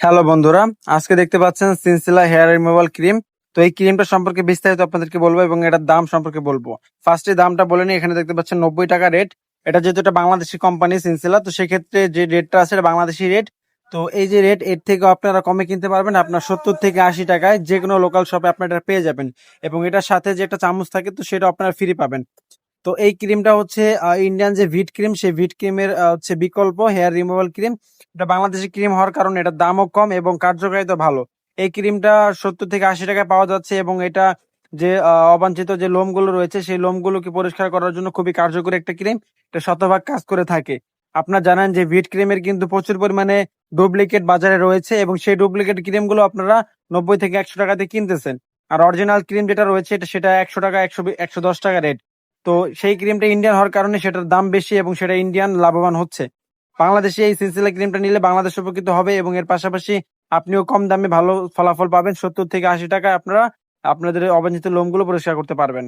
Hello বন্ধুরা, আজকে দেখতে পাচ্ছেন সিনসিলা হেয়ার রিমুভাল ক্রিম। তো এই ক্রিমটা সম্পর্কে বিস্তারিত আপনাদেরকে বলব এবং এটার দাম সম্পর্কে বলব। ফার্স্টে দামটা বলে নিই, এখানে দেখতে পাচ্ছেন নব্বই টাকা রেট এটা যেহেতু এটা বাংলাদেশি কোম্পানি সিনসিলা, তো সেক্ষেত্রে যে রেটটা আছে, এটা বাংলাদেশি রেট তো এই যে রেট এর থেকে আপনারা কমে কিনতে পারবেন আপনার সত্তর থেকে আশি টাকায়। যে কোনো লোকাল শপে আপনারা এটা পেয়ে যাবেন। এবং এটার সাথে যে একটা চামচ থাকে, তো সেটা আপনারা ফ্রি পাবেন। তো এই ক্রিমটা হচ্ছে ইন্ডিয়ান যে ভিট ক্রিম, সেই ভিট ক্রিমের হচ্ছে বিকল্প হেয়ার রিমুভাল ক্রিম। এটা বাংলাদেশি ক্রিম হওয়ার কারণে এটার দামও কম এবং কার্যকারিতা ভালো। এই ক্রিমটা সত্তর থেকে আশি টাকায় পাওয়া যাচ্ছে এবং এটা যে অবাঞ্ছিত যে লোমগুলো রয়েছে, সেই লোমগুলোকে পরিষ্কার করার জন্য খুবই কার্যকরী একটা ক্রিম। এটা শতভাগ কাজ করে থাকে। আপনার জানেন যে ভিট ক্রিমের কিন্তু প্রচুর পরিমাণে ডুপ্লিকেট বাজারে রয়েছে এবং সেই ডুপ্লিকেট ক্রিমগুলো আপনারা নব্বই থেকে একশো টাকাতে কিনতেছেন। আর অরিজিনাল ক্রিম যেটা রয়েছে, এটা সেটা একশো টাকা, একশো একশো দশ টাকা রেট। তো সেই ক্রিমটা ইন্ডিয়ান হওয়ার কারণে সেটার দাম বেশি এবং সেটা ইন্ডিয়ান লাভবান হচ্ছে। বাংলাদেশে এই সিনসিলা ক্রিমটা নিলে বাংলাদেশ উপকৃত হবে এবং এর পাশাপাশি আপনিও কম দামে ভালো ফলাফল পাবেন। সত্তর থেকে আশি টাকা আপনারা আপনাদের অবাঞ্ছিত লোমগুলো পরিষ্কার করতে পারবেন।